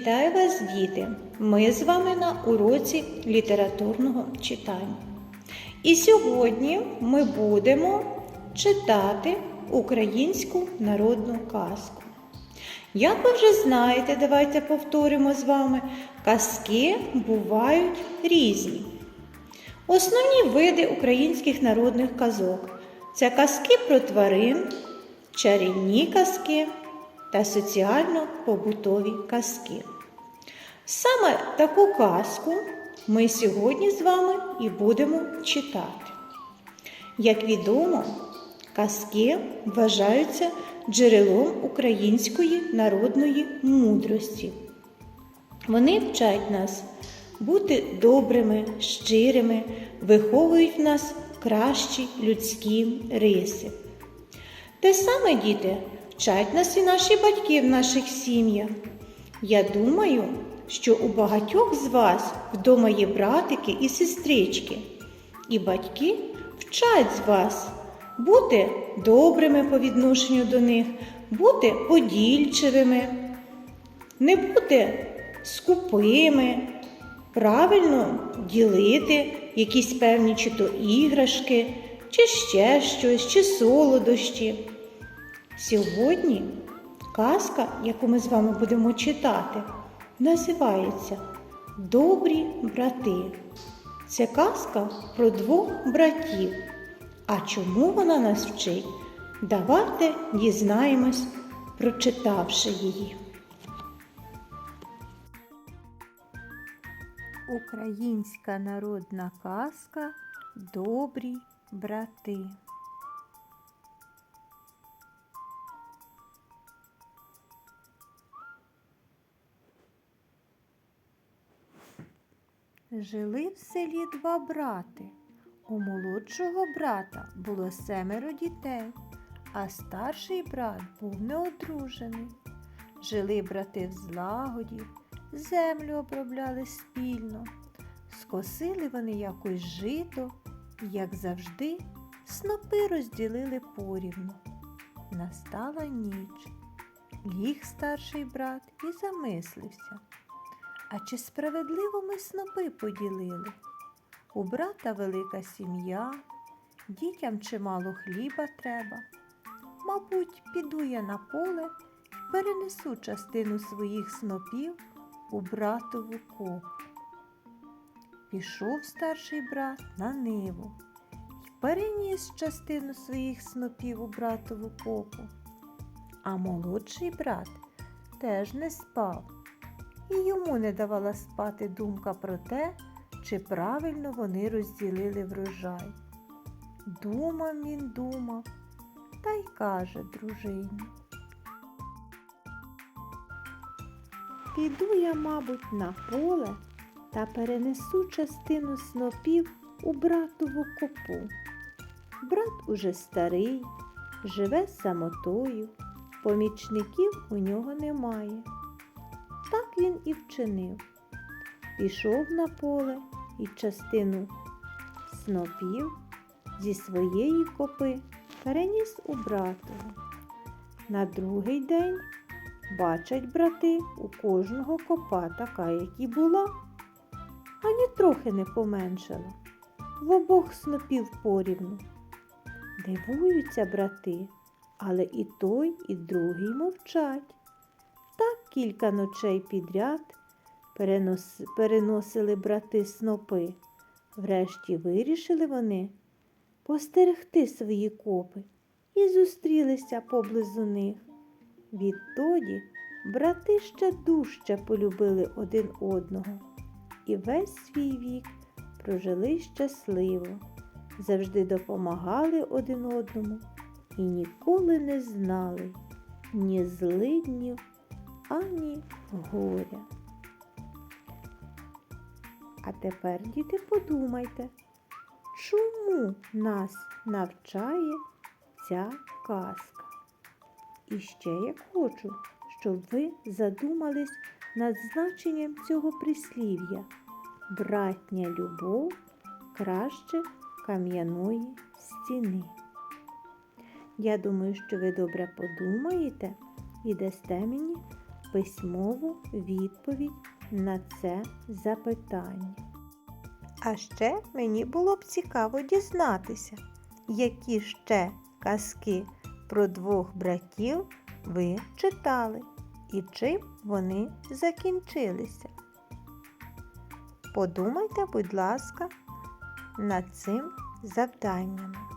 Вітаю вас, діти! Ми з вами на уроці літературного читання. І сьогодні ми будемо читати українську народну казку. Як ви вже знаєте, давайте повторимо з вами, казки бувають різні. Основні види українських народних казок це казки про тварин, чарівні казки та соціально-побутові казки. Саме таку казку ми сьогодні з вами і будемо читати. Як відомо, казки вважаються джерелом української народної мудрості. Вони вчать нас бути добрими, щирими, виховують в нас кращі людські риси. Те саме, діти, вчать нас і наші батьки в наших сім'ях. Я думаю, що у багатьох з вас вдома є братики і сестрички, і батьки вчать з вас бути добрими по відношенню до них, бути подільчивими, не бути скупими, правильно ділити якісь певні чи то іграшки, чи ще щось, чи солодощі. Сьогодні казка, яку ми з вами будемо читати, називається Добрі брати. Це казка про двох братів. А чому вона нас вчить? Давайте дізнаємось, прочитавши її. Українська народна казка Добрі брати. Жили в селі два брати. У молодшого брата було семеро дітей, а старший брат був неодружений. Жили брати в злагоді, землю обробляли спільно, скосили вони якось жито, і, як завжди, снопи розділили порівну. Настала ніч. Ліг старший брат і замислився. А чи справедливо ми снопи поділили? У брата велика сім'я, дітям чимало хліба треба. Мабуть, піду я на поле перенесу частину своїх снопів у братову копу. Пішов старший брат на ниву і переніс частину своїх снопів у братову копу. А молодший брат теж не спав, і йому не давала спати думка про те, чи правильно вони розділили врожай. Думав він думав та й каже дружині. Піду я, мабуть, на поле та перенесу частину снопів у братову копу. Брат уже старий, живе самотою, помічників у нього немає. Так він і вчинив. Пішов на поле і частину снопів зі своєї копи переніс у братову. На другий день бачать брати у кожного копа така, як і була, ані трохи не поменшала. В обох снопів порівну. Дивуються брати, але і той, і другий мовчать. Так кілька ночей підряд перенос... переносили брати снопи. Врешті вирішили вони постерегти свої копи і зустрілися поблизу них. Відтоді брати ще дужче полюбили один одного і весь свій вік прожили щасливо, завжди допомагали один одному і ніколи не знали ні злиднів, ані горя. А тепер, діти, подумайте, чому нас навчає ця казка? І ще як хочу, щоб ви задумались над значенням цього прислів'я. Братня любов краще кам'яної стіни. Я думаю, що ви добре подумаєте і дасте мені письмову відповідь на це запитання. А ще мені було б цікаво дізнатися, які ще казки про двох братів ви читали і чим вони закінчилися. Подумайте, будь ласка, над цим завданням.